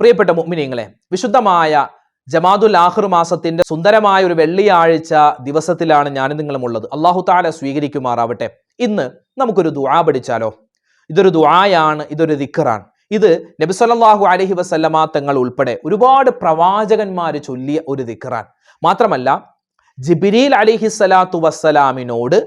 പ്രിയപ്പെട്ട മുമ്മിനിങ്ങളെ വിശുദ്ധമായ ജമാദുൽ ആഖിർ മാസത്തിന്റെ സുന്ദരമായ ഒരു വെള്ളിയാഴ്ച ദിവസത്തിലാണ് ഞാൻ നിങ്ങളും ഉള്ളത്. അള്ളാഹു താല സ്വീകരിക്കുമാറാവട്ടെ. ഇന്ന് നമുക്കൊരു ദുആ പഠിച്ചാലോ? ഇതൊരു ദുആയാണ് ഇതൊരു ദിക്കറാണ് ഇത് നബി സല്ലല്ലാഹു അലൈഹി വസല്ലമ തങ്ങൾ ഉൾപ്പെടെ ഒരുപാട് പ്രവാചകന്മാർ ചൊല്ലിയ ഒരു ദിക്കറാൻ മാത്രമല്ല ജിബിരിൽ അലിഹി സ്വലാത്തു വസ്സലാമിനോട്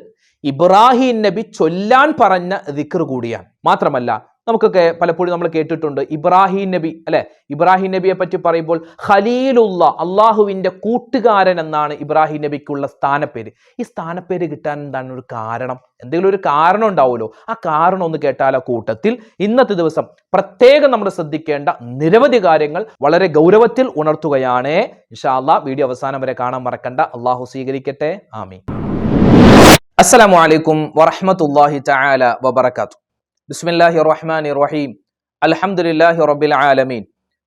ഇബ്രാഹിം നബി ചൊല്ലാൻ പറഞ്ഞ ദിക്കർ കൂടിയാണ്. മാത്രമല്ല നമുക്കൊക്കെ പലപ്പോഴും നമ്മൾ കേട്ടിട്ടുണ്ട് ഇബ്രാഹിം നബി അല്ലെ? ഇബ്രാഹിം നബിയെ പറ്റി പറയുമ്പോൾ ഖലീലുള്ള അള്ളാഹുവിന്റെ കൂട്ടുകാരൻ എന്നാണ് ഇബ്രാഹിം നബിക്കുള്ള സ്ഥാനപ്പേര്. ഈ സ്ഥാനപ്പേര് കിട്ടാൻ എന്താണ് ഒരു കാരണം? എന്തെങ്കിലും ഒരു കാരണം ഉണ്ടാവുമല്ലോ. ആ കാരണം ഒന്ന് കേട്ടാൽ ആ കൂട്ടത്തിൽ ഇന്നത്തെ ദിവസം പ്രത്യേകം നമ്മൾ ശ്രദ്ധിക്കേണ്ട നിരവധി കാര്യങ്ങൾ വളരെ ഗൗരവത്തിൽ ഉണർത്തുകയാണ്. ഇൻഷാല്ലാ വീഡിയോ അവസാനം വരെ കാണാൻ മറക്കണ്ട. അള്ളാഹു സ്വീകരിക്കട്ടെ. ആമി അസ്സലാമു അലൈക്കും വറഹ്മത്തുള്ളാഹി തആല ബിസ്മില്ലാഹി റഹ്മാൻ റഹീം അലഹമുല്ലാഹി റബിൽ ആലമീൻ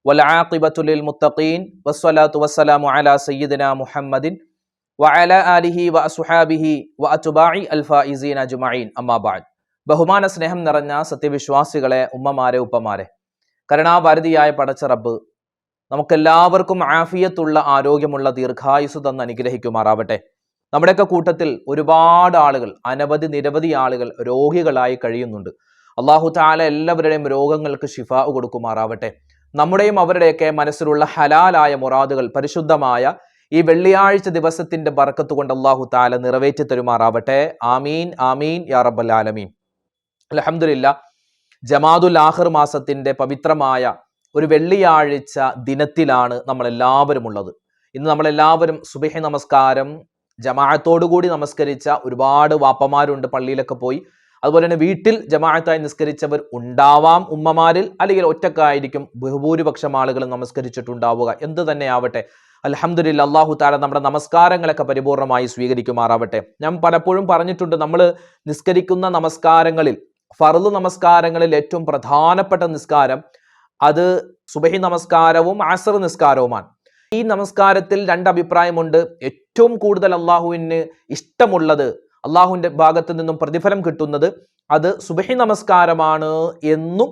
വലാഖിബത്തുലിൽ മുത്തഖീൻ വസ്വലാത്തു വസ്സലാമു അല സയ്യിദിന മുഹമ്മദിൻ. വഅല ആലിഹി വ അസുഹാബിഹി വ ജുമായിൻ അൽഫായിസീൻ അജുമൈൻ അമ്മാബാദ് ബഹുമാന സ്നേഹം നിറഞ്ഞ സത്യവിശ്വാസികളെ ഉമ്മമാരെ ഉപ്പമാരെ. കരുണാഭാരതിയായ പടച്ച റബ്ബ് നമുക്കെല്ലാവർക്കും ആഫിയത്തുള്ള ആരോഗ്യമുള്ള ദീർഘായുസ് തന്ന് അനുഗ്രഹിക്കുമാറാവട്ടെ. നമ്മുടെയൊക്കെ കൂട്ടത്തിൽ ഒരുപാട് ആളുകൾ അനവധി നിരവധി ആളുകൾ രോഗികളായി കഴിയുന്നുണ്ട്. അള്ളാഹു താല എല്ലാവരുടെയും രോഗങ്ങൾക്ക് ഷിഫ കൊടുക്കുമാറാവട്ടെ. നമ്മുടെയും അവരുടെയൊക്കെ മനസ്സിലുള്ള ഹലാലായ മുറാദുകൾ പരിശുദ്ധമായ ഈ വെള്ളിയാഴ്ച ദിവസത്തിന്റെ ബർക്കത്ത് കൊണ്ട് അള്ളാഹു താല നിറവേറ്റി തരുമാറാവട്ടെ. ആമീൻ ആമീൻ യാ റബ്ബൽ ആലമീൻ. അലഹമില്ല ജമാദുൽ ആഹിർ മാസത്തിന്റെ പവിത്രമായ ഒരു വെള്ളിയാഴ്ച ദിനത്തിലാണ് നമ്മൾ എല്ലാവരും ഉള്ളത്. ഇന്ന് നമ്മളെല്ലാവരും സുബഹി നമസ്കാരം ജമാഅത്തോടു കൂടി നമസ്കരിച്ച ഒരുപാട് വാപ്പമാരുണ്ട് പള്ളിയിലൊക്കെ പോയി. അതുപോലെ തന്നെ വീട്ടിൽ ജമാഅത്തായി നിസ്കരിച്ചവർ ഉണ്ടാവാം ഉമ്മമാരിൽ അല്ലെങ്കിൽ ഒറ്റക്കായിരിക്കും ബഹുഭൂരിപക്ഷം ആളുകൾ നമസ്കരിച്ചിട്ടുണ്ടാവുക. എന്ത് തന്നെ ആവട്ടെ. അലഹമ്മദില്ല അള്ളാഹു താര നമ്മുടെ നമസ്കാരങ്ങളൊക്കെ പരിപൂർണമായി സ്വീകരിക്കുമാറാവട്ടെ. ഞാൻ പലപ്പോഴും പറഞ്ഞിട്ടുണ്ട് നമ്മൾ നിസ്കരിക്കുന്ന നമസ്കാരങ്ങളിൽ ഫറുദ് നമസ്കാരങ്ങളിൽ ഏറ്റവും പ്രധാനപ്പെട്ട നിസ്കാരം അത് സുബഹി നമസ്കാരവും ആസർ നിസ്കാരവുമാണ്. ഈ നമസ്കാരത്തിൽ രണ്ട് അഭിപ്രായമുണ്ട്. ഏറ്റവും കൂടുതൽ അള്ളാഹുവിന് ഇഷ്ടമുള്ളത് അള്ളാഹുവിന്റെ ഭാഗത്ത് നിന്നും പ്രതിഫലം കിട്ടുന്നത് അത് സുബഹി നമസ്കാരമാണ് എന്നും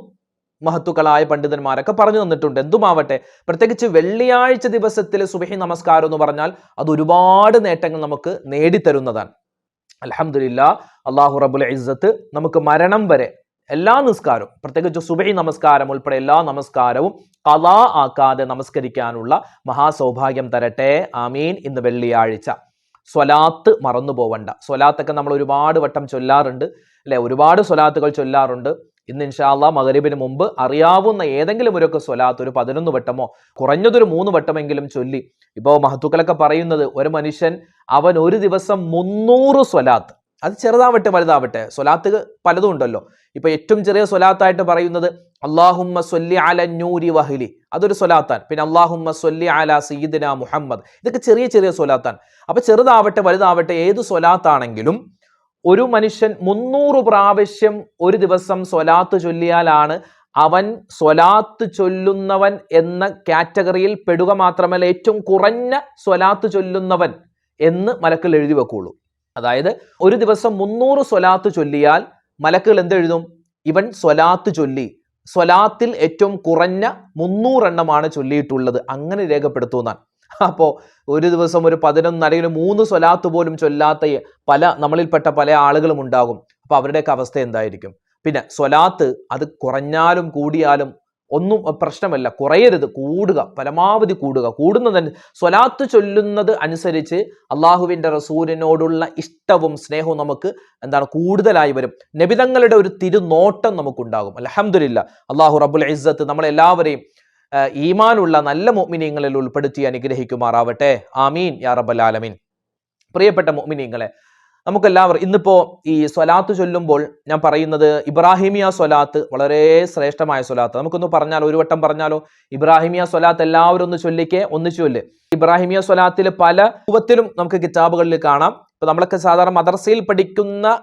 മഹത്തുക്കളായ പണ്ഡിതന്മാരൊക്കെ പറഞ്ഞു തന്നിട്ടുണ്ട്. എന്തുമാവട്ടെ പ്രത്യേകിച്ച് വെള്ളിയാഴ്ച ദിവസത്തിൽ സുബഹി നമസ്കാരം എന്ന് പറഞ്ഞാൽ അത് ഒരുപാട് നേട്ടങ്ങൾ നമുക്ക് നേടിത്തരുന്നതാണ്. അലഹമില്ല അള്ളാഹു റബുൽ ഇസ്സത്ത് നമുക്ക് മരണം വരെ എല്ലാ നിസ്കാരവും പ്രത്യേകിച്ച് സുബഹി നമസ്കാരം ഉൾപ്പെടെ എല്ലാ നമസ്കാരവും കലാ ആക്കാതെ നമസ്കരിക്കാനുള്ള മഹാസൗഭാഗ്യം തരട്ടെ. ആമീൻ. ഇന്ന് വെള്ളിയാഴ്ച. സ്വലാത്ത് മറന്നു പോവണ്ട. സ്വലാത്തൊക്കെ നമ്മൾ ഒരുപാട് വട്ടം ചൊല്ലാറുണ്ട്. അല്ലെ? ഒരുപാട് സ്വലാത്തുകൾ ചൊല്ലാറുണ്ട്. ഇന്ന് ഇൻഷാല്ല മകരീബിന് മുമ്പ് അറിയാവുന്ന ഏതെങ്കിലും ഒരു സ്വലാത്ത് ഒരു പതിനൊന്ന് വട്ടമോ കുറഞ്ഞതൊരു മൂന്ന് വട്ടമെങ്കിലും ചൊല്ലി. ഇപ്പോൾ മഹത്തുക്കളൊക്കെ പറയുന്നത് ഒരു മനുഷ്യൻ അവൻ ഒരു ദിവസം മുന്നൂറ് സ്വലാത്ത് അത് ചെറുതാവട്ടെ വലുതാവട്ടെ. സ്വലാത്ത് പലതും ഉണ്ടല്ലോ. ഇപ്പൊ ഏറ്റവും ചെറിയ സ്വലാത്തായിട്ട് പറയുന്നത് അള്ളാഹുമ്മ സൊല്ലി അല നൂരി വഹ്ലി. അതൊരു സ്വലാത്താൻ പിന്നെ അള്ളാഹുമ്മ സൊല്ലി അല സീദിന മുഹമ്മദ്. ഇതൊക്കെ ചെറിയ ചെറിയ സ്വലാത്താൻ അപ്പൊ ചെറുതാവട്ടെ വലുതാവട്ടെ ഏത് സ്വലാത്താണെങ്കിലും ഒരു മനുഷ്യൻ മുന്നൂറ് പ്രാവശ്യം ഒരു ദിവസം സ്വലാത്ത് ചൊല്ലിയാലാണ് അവൻ സ്വലാത്ത് ചൊല്ലുന്നവൻ എന്ന കാറ്റഗറിയിൽ പെടുക മാത്രമല്ല ഏറ്റവും കുറഞ്ഞ സ്വലാത്ത് ചൊല്ലുന്നവൻ എന്ന് മലക്കിൽ എഴുതി വെക്കുള്ളൂ. അതായത് ഒരു ദിവസം മുന്നൂറ് സ്വലാത്ത് ചൊല്ലിയാൽ മലക്കുകൾ എന്തെഴുതും ഇവൻ സ്വലാത്ത് ചൊല്ലി. സ്വലാത്തിൽ ഏറ്റവും കുറഞ്ഞ മുന്നൂറെണ്ണമാണ് ചൊല്ലിയിട്ടുള്ളത്. അങ്ങനെ രേഖപ്പെടുത്തുന്നതാണ് അപ്പോൾ ഒരു ദിവസം ഒരു പതിനൊന്ന് അല്ലെങ്കിൽ മൂന്ന് സ്വലാത്ത് പോലും ചൊല്ലാത്ത പല നമ്മളിൽപ്പെട്ട പല ആളുകളും ഉണ്ടാകും. അപ്പോൾ അവരുടെയൊക്കെ അവസ്ഥ എന്തായിരിക്കും? പിന്നെ സ്വലാത്ത് അത് കുറഞ്ഞാലും കൂടിയാലും ഒന്നും പ്രശ്നമല്ല. കുറയരുത്. കൂടുക. പരമാവധി കൂടുക. കൂടുന്നതന് സ്വലാത്ത് ചൊല്ലുന്നത് അനുസരിച്ച് അള്ളാഹുവിന്റെ റസൂലിനോടുള്ള ഇഷ്ടവും സ്നേഹവും നമുക്ക് എന്താണ് കൂടുതലായി വരും. നബിതങ്ങളുടെ ഒരു തിരുനോട്ടം നമുക്കുണ്ടാകും. അലഹമില്ല അള്ളാഹു റബുൽ ഇസ്സത്ത് നമ്മളെല്ലാവരെയും ഈമാനുള്ള നല്ല മൊമിനിയങ്ങളിൽ ഉൾപ്പെടുത്തി അനുഗ്രഹിക്കുമാറാവട്ടെ. ആമീൻ. യാ റബ്ബൽ ആലമീൻ. പ്രിയപ്പെട്ട മൊമിനിയങ്ങളെ നമുക്കെല്ലാവരും ഇന്നിപ്പോ ഈ സ്വലാത്ത് ചൊല്ലുമ്പോൾ ഞാൻ പറയുന്നത് ഇബ്രാഹിമിയ സ്വലാത്ത് വളരെ ശ്രേഷ്ഠമായ സ്വലാത്ത്. നമുക്കൊന്ന് പറഞ്ഞാലോ ഒരു വട്ടം പറഞ്ഞാലോ? ഇബ്രാഹിമിയ സ്വലാത്ത് എല്ലാവരും ഒന്ന് ചൊല്ലിക്കേ ഒന്ന് ചൊല്ല്. ഇബ്രാഹിമിയ സ്വലാത്തിൽ പല രൂപത്തിലും നമുക്ക് കിതാബുകളിൽ കാണാം. ഇപ്പൊ നമ്മളൊക്കെ സാധാരണ മദർസയിൽ പഠിക്കുന്ന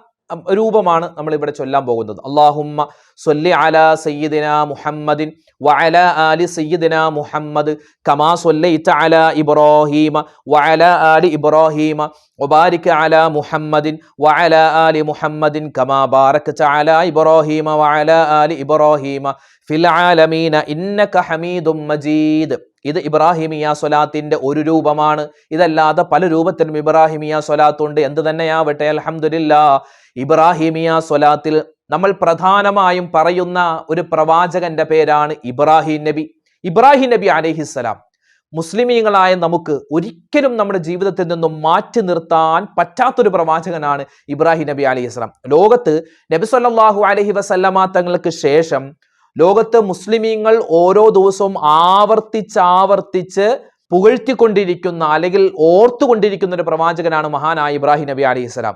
രൂപമാണ് നമ്മൾ ഇവിടെ ചൊല്ലാൻ പോകുന്നത്. അള്ളാഹുമ്മ സൊല്ലി അല സയ്യിദിന മുഹമ്മദിൻ വഅല ആലി സയ്യിദിന മുഹമ്മദ് കമാ സൊല്ലൈത അല ഇബ്രാഹീമ വഅല ആലി ഇബ്രാഹീമ വബാരിക് അല മുഹമ്മദിൻ വഅല ആലി മുഹമ്മദിൻ കമാ ബാരക്ത അല ഇബ്രാഹീമ വഅല ആലി ഇബ്രാഹീമ ഫിൽ ആലമീന ഇന്നക ഹമീദും മജീദ്. ഇത് ഇബ്രാഹിമിയ സ്വലാത്തിന്റെ ഒരു രൂപമാണ്. ഇതല്ലാതെ പല രൂപത്തിലും ഇബ്രാഹിമിയ സ്വലാത്തുണ്ട്. എന്ത് തന്നെയാവട്ടെ അൽഹംദുലില്ലാ. ഇബ്രാഹിമിയ സ്വലാത്തിൽ നമ്മൾ പ്രധാനമായും പറയുന്ന ഒരു പ്രവാചകന്റെ പേരാണ് ഇബ്രാഹിം നബി. ഇബ്രാഹിം നബി അലഹിസ്സലാം മുസ്ലിമീങ്ങളായ നമുക്ക് ഒരിക്കലും നമ്മുടെ ജീവിതത്തിൽ നിന്നും മാറ്റി നിർത്താൻ പറ്റാത്തൊരു പ്രവാചകനാണ് ഇബ്രാഹിം നബി അലൈഹി സ്വലാം. ലോകത്ത് നബി സല്ലാഹു അലഹി വസല്ലമ തങ്ങൾക്ക് ശേഷം ലോകത്ത് മുസ്ലിമീങ്ങൾ ഓരോ ദിവസവും ആവർത്തിച്ചാവർത്തിച്ച് പുകഴ്ത്തിക്കൊണ്ടിരിക്കുന്ന അല്ലെങ്കിൽ ഓർത്തുകൊണ്ടിരിക്കുന്ന ഒരു പ്രവാചകനാണ് മഹാനായ ഇബ്രാഹിം നബി അലൈഹി സ്വലാം.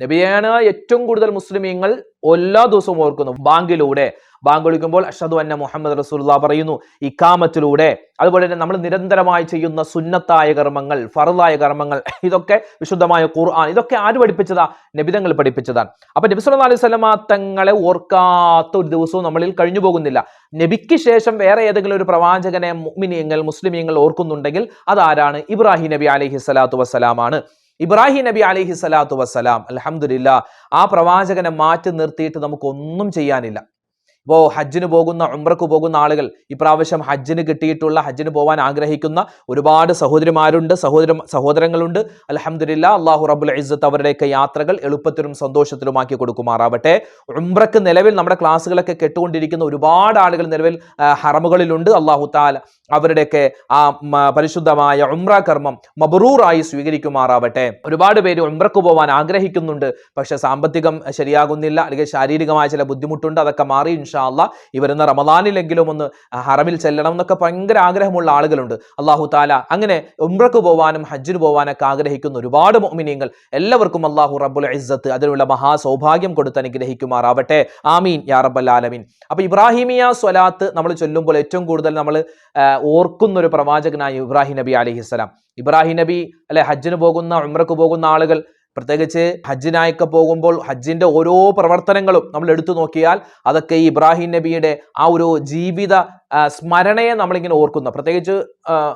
നബിയാണ് ഏറ്റവും കൂടുതൽ മുസ്ലിമീങ്ങൾ എല്ലാ ദിവസവും ഓർക്കുന്നു. ബാങ്കിലൂടെ ബാങ്ക് വിളിക്കുമ്പോൾ അഷദു അന്ന മുഹമ്മദ് റസൂല്ല പറയുന്നു ഇക്കാമത്തിലൂടെ അതുപോലെ തന്നെ നമ്മൾ നിരന്തരമായി ചെയ്യുന്ന സുന്നത്തായ കർമ്മങ്ങൾ ഫറുതായ കർമ്മങ്ങൾ ഇതൊക്കെ വിശുദ്ധമായ ഖുർആൻ ഇതൊക്കെ ആര് പഠിപ്പിച്ചതാ? നബിതങ്ങൾ പഠിപ്പിച്ചതാണ്. അപ്പൊ നബി സല്ലല്ലാഹു അലൈഹി സ്വലമ തങ്ങളെ ഓർക്കാത്ത ഒരു ദിവസവും നമ്മളിൽ കഴിഞ്ഞു പോകുന്നില്ല. നബിക്ക് ശേഷം വേറെ ഏതെങ്കിലും ഒരു പ്രവാചകനെ മുഅ്മിനീങ്ങൾ മുസ്ലിമീങ്ങൾ ഓർക്കുന്നുണ്ടെങ്കിൽ അതാരാണ്? ഇബ്രാഹിം നബി അലഹി സ്വലാത്തു വസ്സലാമാണ്. ഇബ്രാഹിം നബി അലൈഹി സ്വലാത്തു വസ്സലാം അലഹമുല്ല ആ പ്രവാചകനെ മാറ്റി നിർത്തിയിട്ട് നമുക്കൊന്നും ചെയ്യാനില്ല. ഇപ്പോൾ ഹജ്ജിന് പോകുന്ന ഉംറക്ക് പോകുന്ന ആളുകൾ ഇപ്രാവശ്യം ഹജ്ജിന് കിട്ടിയിട്ടുള്ള ഹജ്ജിന് പോകാൻ ആഗ്രഹിക്കുന്ന ഒരുപാട് സഹോദരിമാരുണ്ട് സഹോദര സഹോദരങ്ങളുണ്ട്. അലഹമുല്ല അള്ളാഹു റബുൽ ഇസ്സത്ത് അവരുടെയൊക്കെ യാത്രകൾ എളുപ്പത്തിലും സന്തോഷത്തിലുമാക്കി കൊടുക്കുമാറാവട്ടെ. ഉംറക്ക് നിലവിൽ നമ്മുടെ ക്ലാസ്സുകളൊക്കെ കെട്ടുകൊണ്ടിരിക്കുന്ന ഒരുപാട് ആളുകൾ നിലവിൽ ഹറമുകളിലുണ്ട്. അള്ളാഹു താല അവരുടെയൊക്കെ ആ പരിശുദ്ധമായ ഉംറ കർമ്മം മബറൂറായി സ്വീകരിക്കുമാറാവട്ടെ. ഒരുപാട് പേര് ഉംറക്ക് പോകാൻ ആഗ്രഹിക്കുന്നുണ്ട്. പക്ഷെ സാമ്പത്തികം ശരിയാകുന്നില്ല അല്ലെങ്കിൽ ശാരീരികമായ ചില ബുദ്ധിമുട്ടുണ്ട് അതൊക്കെ മാറി ഇൻഷാ അല്ല. ഈ റമദാനിലെങ്കിലും ഒന്ന് ഹറമിൽ ചെല്ലണം എന്നൊക്കെ ഭയങ്കര ആഗ്രഹമുള്ള ആളുകളുണ്ട്. അള്ളാഹു താല അങ്ങനെ ഉംറക്ക് പോവാനും ഹജ്ജിന് പോവാനൊക്കെ ആഗ്രഹിക്കുന്ന ഒരുപാട് മോമിനിയങ്ങൾ എല്ലാവർക്കും അള്ളാഹു റബ്ബുൽ ഇസ്സത്ത് അതിനുള്ള മഹാസൗഭാഗ്യം കൊടുത്ത് അനുഗ്രഹിക്കുമാറാവട്ടെ. ആമീൻ യാ റബ്ബൽ ആലമീൻ. അപ്പൊ ഇബ്രാഹിമിയ സ്വലാത്ത് നമ്മൾ ചൊല്ലുമ്പോൾ ഏറ്റവും കൂടുതൽ നമ്മൾ ഓർക്കുന്ന ഒരു പ്രവാചകനായി ഇബ്രാഹിം നബി അലഹിസ്സലാം. ഇബ്രാഹിം നബി അല്ലെ ഹജ്ജിന് പോകുന്ന ഉംറക്ക് പോകുന്ന ആളുകൾ പ്രത്യേകിച്ച് ഹജ്ജിനായൊക്കെ പോകുമ്പോൾ ഹജ്ജിന്റെ ഓരോ പ്രവർത്തനങ്ങളും നമ്മൾ എടുത്തു നോക്കിയാൽ അതൊക്കെ ഈ ഇബ്രാഹിം നബിയുടെ ആ ഒരു ജീവിത സ്മരണയെ നമ്മളിങ്ങനെ ഓർക്കുന്ന. പ്രത്യേകിച്ച്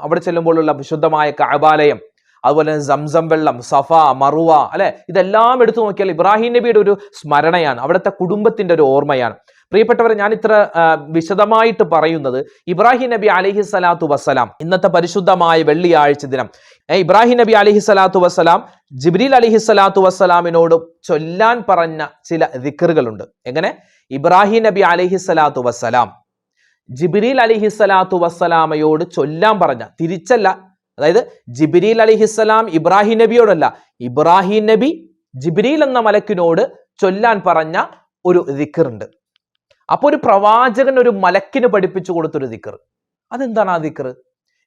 അവിടെ ചെല്ലുമ്പോഴുള്ള വിശുദ്ധമായ കാബാലയം അതുപോലെ സംസം വെള്ളം സഫ മറുവ അല്ലെ? ഇതെല്ലാം എടുത്തു നോക്കിയാൽ ഇബ്രാഹിം നബിയുടെ ഒരു സ്മരണയാണ്. അവിടുത്തെ കുടുംബത്തിന്റെ ഒരു ഓർമ്മയാണ്. പ്രിയപ്പെട്ടവരെ ഞാൻ ഇത്ര വിശദമായിട്ട് പറയുന്നത് ഇബ്രാഹിം നബി അലഹി സ്വലാത്തു വസ്സലാം ഇന്നത്തെ പരിശുദ്ധമായ വെള്ളിയാഴ്ച ദിനം. ഇബ്രാഹിം നബി അലഹി സ്വലാത്തു വസ്സലാം ജിബ്രീൽ അലഹി സ്വലാത്തു വസ്സലാമിനോട് ചൊല്ലാൻ പറഞ്ഞ ചില ദിക്കറുകളുണ്ട് എങ്ങനെ? ഇബ്രാഹിം നബി അലഹി സ്വലാത്തു വസ്സലാം ജിബ്രീൽ അലിഹി സ്വലാത്തു വസ്സലാമയോട് ചൊല്ലാൻ പറഞ്ഞ തിരിച്ചല്ല അതായത് ജിബ്രീൽ അലിഹിസ്സലാം ഇബ്രാഹിം നബിയോടല്ല ഇബ്രാഹിം നബി ജിബ്രീൽ എന്ന മലക്കിനോട് ചൊല്ലാൻ പറഞ്ഞ ഒരു ദിക്കറുണ്ട് അപ്പൊ ഒരു പ്രവാചകൻ ഒരു മലക്കിന് പഠിപ്പിച്ചു കൊടുത്തൊരു ദിക്കർ അതെന്താണ് ആ ദിക്കർ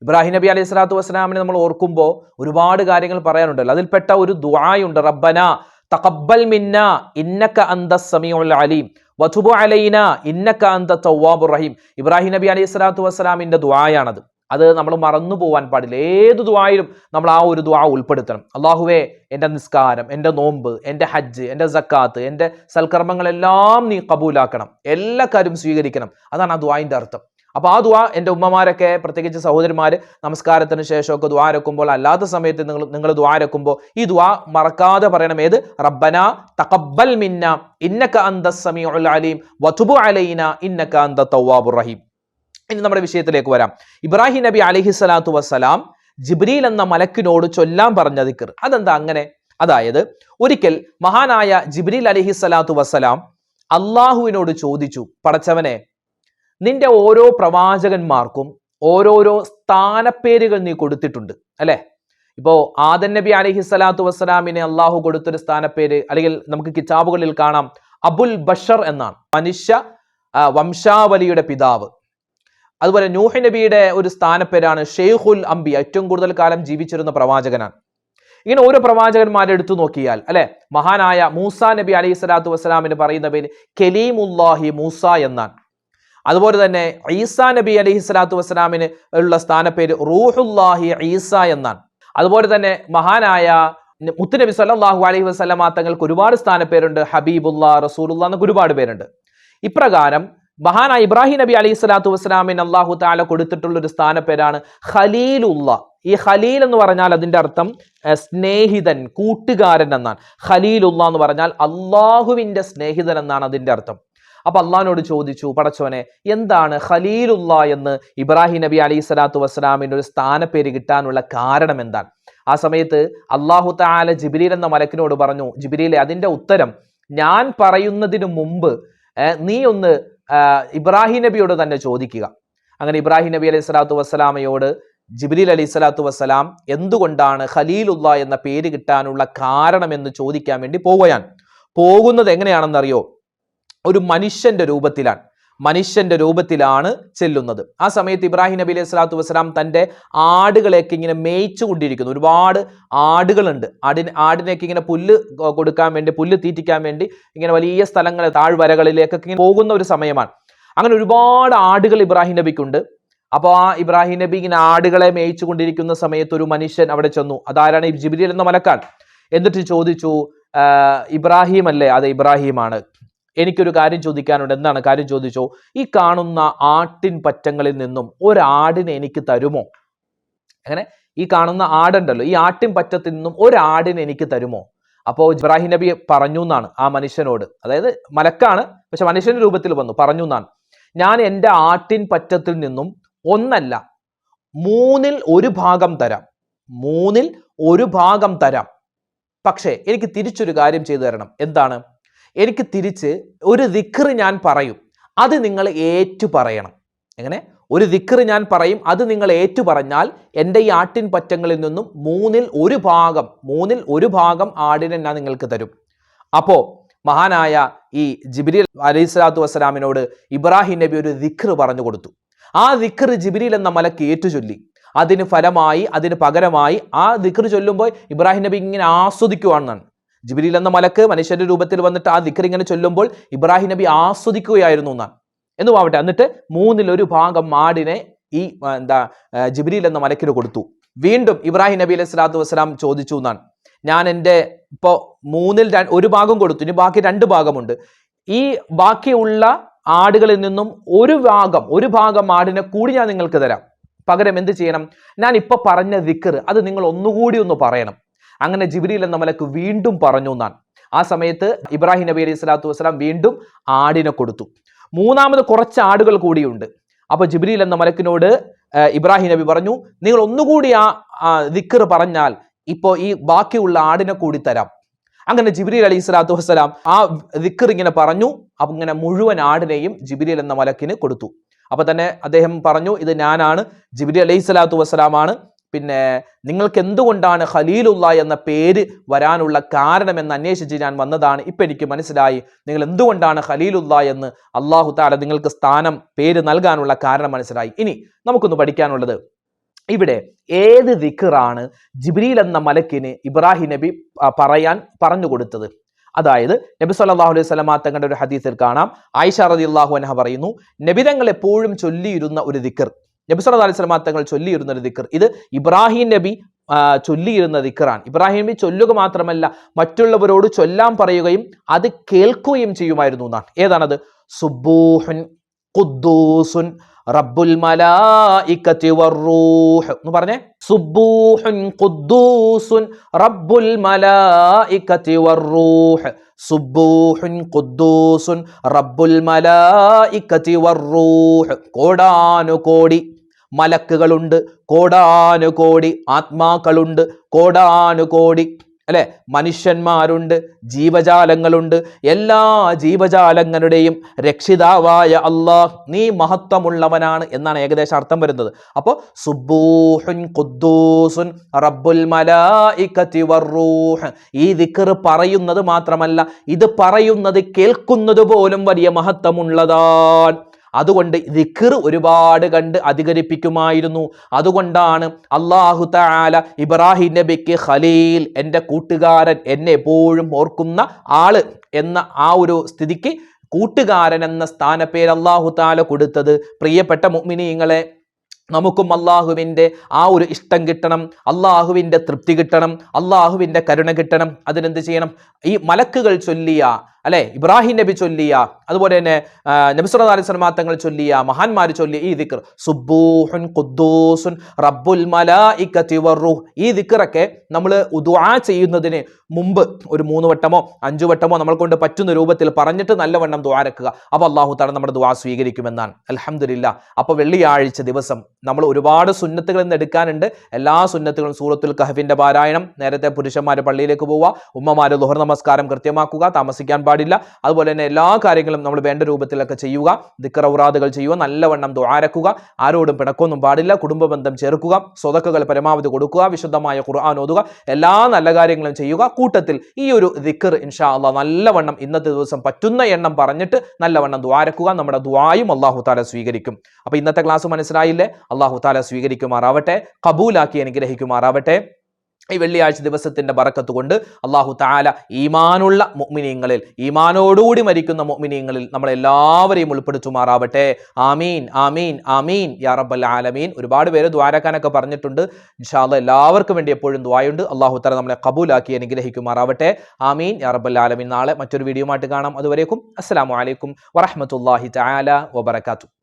ഇബ്രാഹിം നബി അലൈഹി സ്വലാത്തു വസ്സലാമിനെ നമ്മൾ ഓർക്കുമ്പോൾ ഒരുപാട് കാര്യങ്ങൾ പറയാനുണ്ടല്ലോ. അതിൽപ്പെട്ട ഒരു ദുആയുണ്ട്. റബ്ബന തഖബ്ബൽ മിന്ന ഇന്നക അന്ത സമീഉൽ അലീം. വതുബു അലൈന ഇന്നക അന്ത തവ്വാബുർ റഹീം. ഇബ്രാഹിം നബി അലൈഹി സ്വലാത്തു വസ്സലാമിന്റെ ദുആയാണത്. അത് നമ്മൾ മറന്നു പോവാൻ പാടില്ല. ഏത് ദുആയിലും നമ്മൾ ആ ഒരു ദുആ ഉൾപ്പെടുത്തണം. അള്ളാഹുവേ എന്റെ നിസ്കാരം എന്റെ നോമ്പ് എന്റെ ഹജ്ജ് എന്റെ സക്കാത്ത് എന്റെ സൽക്കർമ്മങ്ങളെല്ലാം നീ കബൂലാക്കണം. എല്ലാ കാര്യം സ്വീകരിക്കണം. അതാണ് ആ ദ്വായിന്റെ അർത്ഥം. അപ്പൊ ആ ദുആ എന്റെ ഉമ്മമാരൊക്കെ പ്രത്യേകിച്ച് സഹോദരിമാർ നമസ്കാരത്തിന് ശേഷമൊക്കെ ദ്വാരക്കുമ്പോൾ രക്കുമ്പോൾ അല്ലാത്ത സമയത്ത് നിങ്ങൾ നിങ്ങൾ ദ്വാരക്കുമ്പോൾ ഈ ദുആ മറക്കാതെ പറയണം. ഏത്? റബ്ബന തഖബ്ബൽ മിന്ന ഇന്നക അന്ത സമീഉൽ അലീം വതുബു അലൈന ഇന്നക അന്ത തവ്വാബുർ റഹീം. ഇനി നമ്മുടെ വിഷയത്തിലേക്ക് വരാം. ഇബ്രാഹിം നബി അലഹി സ്വലാത്തു വസ്സലാം ജിബ്രീൽ എന്ന മലക്കിനോട് ചൊല്ലാൻ പറഞ്ഞ ദിക്കർ അതെന്താ അങ്ങനെ? അതായത് ഒരിക്കൽ മഹാനായ ജിബ്രീൽ അലഹി സ്വലാത്തു വസ്സലാം അള്ളാഹുവിനോട് ചോദിച്ചു പടച്ചവനെ നിന്റെ ഓരോ പ്രവാചകന്മാർക്കും ഓരോരോ സ്ഥാനപ്പേരുകൾ നീ കൊടുത്തിട്ടുണ്ട് അല്ലേ? ഇപ്പോ ആദൻ നബി അലഹി സ്വലാത്തു വസ്സലാമിനെ അള്ളാഹു കൊടുത്തൊരു സ്ഥാനപ്പേര് അല്ലെങ്കിൽ നമുക്ക് കിതാബുകളിൽ കാണാം അബുൽ ബഷർ എന്നാണ്. മനുഷ്യ വംശാവലിയുടെ പിതാവ്. അതുപോലെ നൂഹ് നബിയുടെ ഒരു സ്ഥാനപ്പേരാണ് ഷെയ്ഖുൽ അംബി ഏറ്റവും കൂടുതൽ കാലം ജീവിച്ചിരുന്ന പ്രവാചകനാണ്. ഇങ്ങനെ ഓരോ പ്രവാചകന്മാരെ എടുത്തു നോക്കിയാൽ അല്ലെ? മഹാനായ മൂസ നബി അലൈഹി സ്വലാത്തു വസ്സലാമിന് പറയുന്ന പേര് കലീമുല്ലാഹി മൂസ എന്നാണ്. അതുപോലെ തന്നെ ഈസാ നബി അലൈഹി സ്വലാത്തു വസ്സലാമിന് ഉള്ള സ്ഥാനപ്പേര് റൂഹുല്ലാഹി ഈസ എന്നാണ്. അതുപോലെ തന്നെ മഹാനായ മുത്തുനബി സല്ലല്ലാഹു അലൈഹി വസല്ലമ തങ്ങൾക്ക് ഒരുപാട് സ്ഥാനപ്പേരുണ്ട്. ഹബീബുല്ല റസൂലുള്ള എന്നൊക്കെ ഒരുപാട് പേരുണ്ട്. ഇപ്രകാരം മഹാനായ ഇബ്രാഹിം നബി അലൈഹി സ്വലാത്തു വസ്സലാമിന് അള്ളാഹു താല കൊടുത്തിട്ടുള്ള ഒരു സ്ഥാനപ്പേരാണ് ഖലീലുള്ള ഈ ഖലീൽ എന്ന് പറഞ്ഞാൽ അതിന്റെ അർത്ഥം സ്നേഹിതൻ കൂട്ടുകാരൻ എന്നാണ്. ഖലീലുള്ള എന്ന് പറഞ്ഞാൽ അള്ളാഹുവിന്റെ സ്നേഹിതൻ എന്നാണ് അതിന്റെ അർത്ഥം. അപ്പൊ അള്ളഹാനോട് ചോദിച്ചു പടച്ചോനെ എന്താണ് ഖലീലുള്ള എന്ന് ഇബ്രാഹിം നബി അലൈഹി സ്വലാത്തു വസ്സലാമിന്റെ ഒരു സ്ഥാനപ്പേര് കിട്ടാനുള്ള കാരണം എന്താണ്? ആ സമയത്ത് അള്ളാഹു താല ജിബിരിൽ എന്ന മലക്കിനോട് പറഞ്ഞു ജിബിരിയിലെ അതിന്റെ ഉത്തരം ഞാൻ പറയുന്നതിന് മുമ്പ് നീ ഒന്ന് ഇബ്രാഹിം നബിയോട് തന്നെ ചോദിക്കുക. അങ്ങനെ ഇബ്രാഹിം നബി അലൈഹി സ്വലാത്തു വസ്സലാമയോട് ജിബ്രീൽ അലൈഹി സ്വലാത്തു വസ്സലാം എന്തുകൊണ്ടാണ് ഖലീലുള്ള എന്ന പേര് കിട്ടാനുള്ള കാരണം എന്ന് ചോദിക്കാൻ വേണ്ടി പോവുകയാണ്. പോകുന്നത് എങ്ങനെയാണെന്നറിയോ? ഒരു മനുഷ്യന്റെ രൂപത്തിലാണ്. മനുഷ്യന്റെ രൂപത്തിലാണ് ചെല്ലുന്നത്. ആ സമയത്ത് ഇബ്രാഹിം നബി അലൈഹി സ്വലാത്തു വസ്സലാം തന്റെ ആടുകളെയൊക്കെ ഇങ്ങനെ മേയിച്ചു കൊണ്ടിരിക്കുന്നു. ഒരുപാട് ആടുകളുണ്ട്. ആടിന് ആടിനൊക്കെ ഇങ്ങനെ പുല്ല് കൊടുക്കാൻ വേണ്ടി പുല്ല് തീറ്റിക്കാൻ വേണ്ടി ഇങ്ങനെ വലിയ സ്ഥലങ്ങൾ താഴ്വരകളിലേക്കൊക്കെ ഇങ്ങനെ പോകുന്ന ഒരു സമയമാണ്. അങ്ങനെ ഒരുപാട് ആടുകൾ ഇബ്രാഹിം നബിക്കുണ്ട്. അപ്പോൾ ആ ഇബ്രാഹിം നബി ഇങ്ങനെ ആടുകളെ മേയിച്ചു കൊണ്ടിരിക്കുന്ന സമയത്ത് ഒരു മനുഷ്യൻ അവിടെ ചെന്നു. അതാരാണ് ഈ ജിബ്രീൽ എന്ന മലക്കാൻ എന്നിട്ട് ചോദിച്ചു ഇബ്രാഹിം അല്ലേ അത് ഇബ്രാഹിമാണ്. എനിക്കൊരു കാര്യം ചോദിക്കാനുണ്ട്. എന്താണ് കാര്യം ചോദിച്ചോ? ഈ കാണുന്ന ആട്ടിൻ പറ്റങ്ങളിൽ നിന്നും ഒരാടിനെ എനിക്ക് തരുമോ? അങ്ങനെ ഈ കാണുന്ന ആടുണ്ടല്ലോ ഈ ആട്ടിൻ പറ്റത്തിൽ നിന്നും ഒരാടിനെ എനിക്ക് തരുമോ? അപ്പോൾ ഇബ്രാഹിം നബി പറഞ്ഞു എന്നാണ് ആ മനുഷ്യനോട്. അതായത് മലക്കാണ് പക്ഷെ മനുഷ്യന്റെ രൂപത്തിൽ വന്നു പറഞ്ഞു എന്നാണ്. ഞാൻ എന്റെ ആട്ടിൻ പറ്റത്തിൽ നിന്നും ഒന്നല്ല മൂന്നിൽ ഒരു ഭാഗം തരാം. മൂന്നിൽ ഒരു ഭാഗം തരാം. പക്ഷേ എനിക്ക് തിരിച്ചൊരു കാര്യം ചെയ്തു തരണം. എന്താണ്? എനിക്ക് തിരിച്ച് ഒരു ദിക്റ് ഞാൻ പറയും അത് നിങ്ങൾ ഏറ്റു പറയണം. എങ്ങനെ? ഒരു ദിക്റ് ഞാൻ പറയും അത് നിങ്ങൾ ഏറ്റു പറഞ്ഞാൽ എന്റെ ഈ ആട്ടിൻ പറ്റങ്ങളിൽ നിന്നും മൂന്നിൽ ഒരു ഭാഗം മൂന്നിൽ ഒരു ഭാഗം ആടിനെ ഞാൻ നിങ്ങൾക്ക് തരും. അപ്പോൾ മഹാനായ ഈ ജിബിരി അലൈഹി സ്വലാത്തു വസ്സലാമിനോട് ഇബ്രാഹിം നബി ഒരു ദിക്റ് പറഞ്ഞു കൊടുത്തു. ആ ദിക്റ് ജിബിരിൽ എന്ന മലക്ക് ഏറ്റുചൊല്ലി അതിന് ഫലമായി അതിന് പകരമായി ആ ദിക്റ് ചൊല്ലുമ്പോൾ ഇബ്രാഹിം നബി ഇങ്ങനെ ആസ്വദിക്കുവാണെന്നാണ് ജിബിരിൽ എന്ന മലക്ക് മനുഷ്യന്റെ രൂപത്തിൽ വന്നിട്ട് ആ ദിക്കർ ഇങ്ങനെ ചൊല്ലുമ്പോൾ ഇബ്രാഹിം നബി ആസ്വദിക്കുകയായിരുന്നു എന്നാണ് എന്ന്. പോവട്ടെ എന്നിട്ട് മൂന്നിലൊരു ഭാഗം മാടിനെ ഈ എന്താ ജിബിരിൽ എന്ന മലക്കിന് കൊടുത്തു. വീണ്ടും ഇബ്രാഹിം നബി അലൈഹി സ്വലാത്തു വസ്സലാം ചോദിച്ചു എന്നാണ്. ഞാൻ എന്റെ ഇപ്പോൾ മൂന്നിൽ ഒരു ഭാഗം കൊടുത്തു ഇനി ബാക്കി രണ്ട് ഭാഗമുണ്ട്. ഈ ബാക്കിയുള്ള ആടുകളിൽ നിന്നും ഒരു ഭാഗം ഒരു ഭാഗം ആടിനെ കൂടി ഞാൻ നിങ്ങൾക്ക് തരാം. പകരം എന്ത് ചെയ്യണം? ഞാൻ ഇപ്പൊ പറഞ്ഞ ദിക്കർ അത് നിങ്ങൾ ഒന്നുകൂടി ഒന്ന് പറയണം. അങ്ങനെ ജിബ്രീൽ എന്ന മലക്ക് വീണ്ടും പറഞ്ഞു എന്നാണ്. ആ സമയത്ത് ഇബ്രാഹിം നബി അലൈഹി സ്വലാത്തു വസ്സലാം വീണ്ടും ആടിനെ കൊടുത്തു. മൂന്നാമത് കുറച്ച് ആടുകൾ കൂടിയുണ്ട്. അപ്പൊ ജിബ്രീൽ എന്ന മലക്കിനോട് ഇബ്രാഹിം നബി പറഞ്ഞു നിങ്ങൾ ഒന്നുകൂടി ആ ദിക്കർ പറഞ്ഞാൽ ഇപ്പോൾ ഈ ബാക്കിയുള്ള ആടിനെ കൂടി തരാം. അങ്ങനെ ജിബ്രീൽ അലൈഹി സ്വലാത്തു വസ്സലാം ആ ദിക്കർ ഇങ്ങനെ പറഞ്ഞു അപ്പൊ ഇങ്ങനെ മുഴുവൻ ആടിനെയും ജിബ്രീൽ എന്ന മലക്കിന് കൊടുത്തു. അപ്പൊ തന്നെ അദ്ദേഹം പറഞ്ഞു ഇത് ഞാനാണ്. ജിബ്രി അലൈഹി സ്വലാത്തു വസ്സലാമാണ് പിന്നെ നിങ്ങൾക്ക് എന്തുകൊണ്ടാണ് ഖലീലുള്ള എന്ന പേര് വരാനുള്ള കാരണം എന്ന് അന്വേഷിച്ച് ഞാൻ വന്നതാണ് ഇപ്പം എനിക്ക് മനസ്സിലായി. നിങ്ങൾ എന്തുകൊണ്ടാണ് ഖലീലുള്ള എന്ന് അള്ളാഹു താല നിങ്ങൾക്ക് സ്ഥാനം പേര് നൽകാനുള്ള കാരണം മനസ്സിലായി. ഇനി നമുക്കൊന്ന് പഠിക്കാനുള്ളത്. ഇവിടെ ഏത് ദിക്കറാണ് ജിബ്രീൽ എന്ന മലക്കിന് ഇബ്രാഹിം നബി പറയാൻ പറഞ്ഞു കൊടുത്തത്? അതായത് നബി സല്ലാഹു അലൈഹി വസല്ലമ തങ്ങളുടെ ഒരു ഹദീസിൽ കാണാം. ആയിഷ അള്ളാഹു അനഹ പറയുന്നു നബി തങ്ങൾ എപ്പോഴും ചൊല്ലിയിരുന്ന ഒരു ദിക്കർ നബി സല്ലല്ലാഹു അലൈഹി തങ്ങൾ ചൊല്ലിയിരുന്ന ഒരു ദിക്കർ ഇത് ഇബ്രാഹിം നബി ചൊല്ലിയിരുന്ന ദിക്കറാണ് ഇബ്രാഹിം നബി ചൊല്ലുക മാത്രമല്ല മറ്റുള്ളവരോട് ചൊല്ലാൻ പറയുകയും അത് കേൾക്കുകയും ചെയ്യുമായിരുന്നു എന്നാണ്. ഏതാണത്? സുബൂഹുൻ ഖുദ്ദൂസുൻ റബ്ബുൽ മലായിക്കത്തി വറൂഹ്. എന്ന് പറഞ്ഞേ. സുബൂഹുൻ ഖുദ്ദൂസുൻ റബ്ബുൽ മലായിക്കത്തി വറൂഹ്. സുബൂഹുൻ ഖുദ്ദൂസുൻ റബ്ബുൽ മലായിക്കത്തി വറൂഹ്. കോടാനുകോടി മലക്കുകളുണ്ട്. കോടാനുകോടി ആത്മാക്കളുണ്ട്. കോടാനുകോടി അല്ലെ? മനുഷ്യന്മാരുണ്ട് ജീവജാലങ്ങളുണ്ട്. എല്ലാ ജീവജാലങ്ങളുടെയും രക്ഷിതാവായ അള്ളാഹ് നീ മഹത്വമുള്ളവനാണ് എന്നാണ് ഏകദേശം അർത്ഥം വരുന്നത്. അപ്പോൾ സുബൂഹുൻ റബ്ബുൽ ഈ ദിക്കർ പറയുന്നത് മാത്രമല്ല ഇത് പറയുന്നത് കേൾക്കുന്നത് പോലും വലിയ മഹത്വമുള്ളതാണ് അതുകൊണ്ട് ദിക്ർ ഒരുപാട് കണ്ട് അധികരിപ്പിക്കുമായിരുന്നു. അതുകൊണ്ടാണ് അള്ളാഹു താല ഇബ്രാഹിം നബിക്ക് ഖലീൽ എന്റെ കൂട്ടുകാരൻ എന്നെ എപ്പോഴും ഓർക്കുന്ന ആൾ എന്ന ആ ഒരു സ്ഥിതിക്ക് കൂട്ടുകാരൻ എന്ന സ്ഥാനപ്പേര് അള്ളാഹു താല കൊടുത്തത്. പ്രിയപ്പെട്ട മുഅ്മിനീങ്ങളെ നമുക്കും അള്ളാഹുവിന്റെ ആ ഒരു ഇഷ്ടം കിട്ടണം അള്ളാഹുവിന്റെ തൃപ്തി കിട്ടണം അള്ളാഹുവിന്റെ കരുണ കിട്ടണം. അതിനെന്ത് ചെയ്യണം? ഈ മലക്കുകൾ ചൊല്ലിയ അല്ലെ? ഇബ്രാഹിം നബി ചൊല്ലിയ അതുപോലെ തന്നെ ആ, നബി സല്ലല്ലാഹു അലൈഹി തങ്ങൾ ചൊല്ലിയ മഹാന്മാർ ചൊല്ലിയ ഈ ദിക്ർ. സുബൂഹുൻ ഖുദ്ദൂസുൻ റബ്ബുൽ മലായിക്കത്തി വറൂഹ് ഈ ദിക്കറൊക്കെ നമ്മൾ ദുആ ചെയ്യുന്നതിന് മുമ്പ് ഒരു മൂന്ന് വട്ടമോ അഞ്ചു വട്ടമോ നമ്മൾ കൊണ്ട് പറ്റുന്ന രൂപത്തിൽ പറഞ്ഞിട്ട് നല്ലവണ്ണം ദ്വാരക്കുക അപ്പോൾ അള്ളാഹു താല നമ്മുടെ ദ്വാ സ്വീകരിക്കുമെന്നാണ്. അലഹമില്ല അപ്പോൾ വെള്ളിയാഴ്ച ദിവസം നമ്മൾ ഒരുപാട് സുന്നത്തുകൾ ഇന്ന് എടുക്കാനുണ്ട്. എല്ലാ സുന്നത്തുകളും സൂറത്തുൽ കഹഫിന്റെ പാരായണം. നേരത്തെ പുരുഷന്മാർ പള്ളിയിലേക്ക് പോവുക ഉമ്മമാര് ദുഹർ നമസ്കാരം കൃത്യമാക്കുക താമസിക്കാൻ പാടില്ല. അതുപോലെ തന്നെ എല്ലാ കാര്യങ്ങളും നമ്മൾ വേണ്ട രൂപത്തിലൊക്കെ ചെയ്യുക. ദിക്കറൗറാദുകൾ ചെയ്യുക. നല്ലവണ്ണം ദ്വാരക്കുക ആരോടും പിണക്കൊന്നും പാടില്ല. കുടുംബ ബന്ധം ചേർക്കുക സ്വതക്കുകൾ പരമാവധി കൊടുക്കുക. വിശുദ്ധമായ ഖുർആൻ ഓതുക. എല്ലാ നല്ല കാര്യങ്ങളും ചെയ്യുക. കൂട്ടത്തിൽ ഈ ഒരു ദിക്കർ ഇൻഷാ അല്ല നല്ലവണ്ണം ഇന്നത്തെ ദിവസം പറ്റുന്ന എണ്ണം പറഞ്ഞിട്ട് നല്ലവണ്ണം ദ്വാരക്കുക നമ്മുടെ ദ്വായും അള്ളാഹു താല സ്വീകരിക്കും. അപ്പൊ ഇന്നത്തെ ക്ലാസ് മനസ്സിലായില്ലേ? അള്ളാഹു താല സ്വീകരിക്കുമാറാവട്ടെ. കബൂലാക്കി അനുഗ്രഹിക്കുമാറാവട്ടെ. ഈ വെള്ളിയാഴ്ച ദിവസത്തിന്റെ ബറക്കത്ത് കൊണ്ട് അള്ളാഹു താല ഈമാനുള്ള മുഅ്മിനീങ്ങളിൽ ഈമാനോടുകൂടി മരിക്കുന്ന മുഅ്മിനീങ്ങളിൽ നമ്മളെല്ലാവരെയും ഉൾപ്പെടുത്തുമാറാവട്ടെ. ആമീൻ ആമീൻ ആമീൻ. യാ റബ്ബൽ ആലമീൻ. ഒരുപാട് പേര് ദ്വാരക്കാനൊക്കെ പറഞ്ഞിട്ടുണ്ട്. ഇൻഷാല്ല എല്ലാവർക്കും വേണ്ടി എപ്പോഴും ദ്വായുണ്ട്. അള്ളാഹു താല നമ്മളെ കബൂലാക്കി അനുഗ്രഹിക്കുമാറാവട്ടെ. ആമീൻ. യാ റബ്ബൽ ആലമീൻ. നാളെ മറ്റൊരു വീഡിയോ ആയിട്ട് കാണാം. അതുവരേക്കും അസ്സലാമു അലൈക്കും വറഹ്മത്തുള്ളാഹി താല വബറകാതുഹു.